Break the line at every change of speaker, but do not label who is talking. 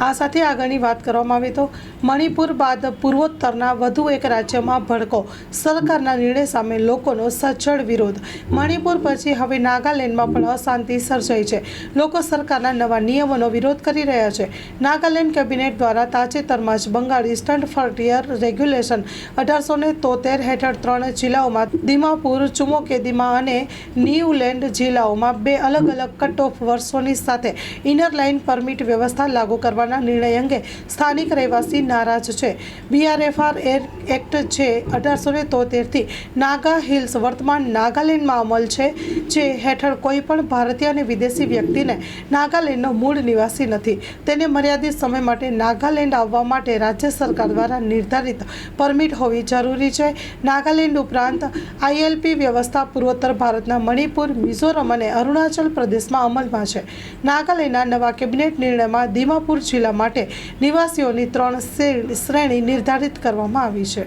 આ સાથે આગળની વાત કરવામાં આવે તો મણિપુર બાદ પૂર્વોત્તરના વધુ એક રાજ્યમાં ભડકો. સરકારના નિર્ણય સામે લોકોનો સજ્જડ વિરોધ. મણિપુર પછી હવે નાગાલેન્ડમાં પણ અશાંતિ સર્જાઈ છે. લોકો સરકારના નવા નિયમોનો વિરોધ કરી રહ્યા છે. નાગાલેન્ડ કેબિનેટ દ્વારા તાજેતરમાં જ બંગાળ ઇસ્ટર્ન ફ્રન્ટિયર રેગ્યુલેશન અઢારસો ને તોતેર હેઠળ ત્રણ જિલ્લાઓમાં, દિમાપુર, ચુમોકેદીમા અને ન્યૂલેન્ડ જિલ્લાઓમાં બે અલગ અલગ કટ ઓફ વર્ષોની સાથે ઇનર લાઇન પરમિટ વ્યવસ્થા લાગુ કરવાના નિર્ણય અંગે સ્થાનિક રહેવાસી નારાજ છે. બીઆરએફઆર એક્ટ જે અઢારસો ને તોતેરથી નાગા હિલ્સ વર્તમાન નાગાલેન્ડમાં અમલ છે, જે હેઠળ કોઈ પણ ભારતીય અને વિદેશી વ્યક્તિને નાગાલેન્ડનો મૂળ નિવાસી નથી. તેને મર્યાદિત સમય માટે નાગાલેન્ડ આવવા માટે રાજ્ય સરકાર દ્વારા નિર્ધારિત પરમિટ હોવી જરૂરી છે. નાગાલેન્ડ ઉપરાંત આઈએલપી વ્યવસ્થા પૂર્વોત્તર ભારતના મણિપુર, મિઝોરમ અને અરુણાચલ પ્રદેશમાં અમલમાં છે. નાગાલેન્ડના નવા કેબિનેટ નિર્ણયમાં દિમાપુર જિલ્લા માટે નિવાસીઓની ત્રણ શ્રેણી નિર્ધારિત કરવામાં આવી છે.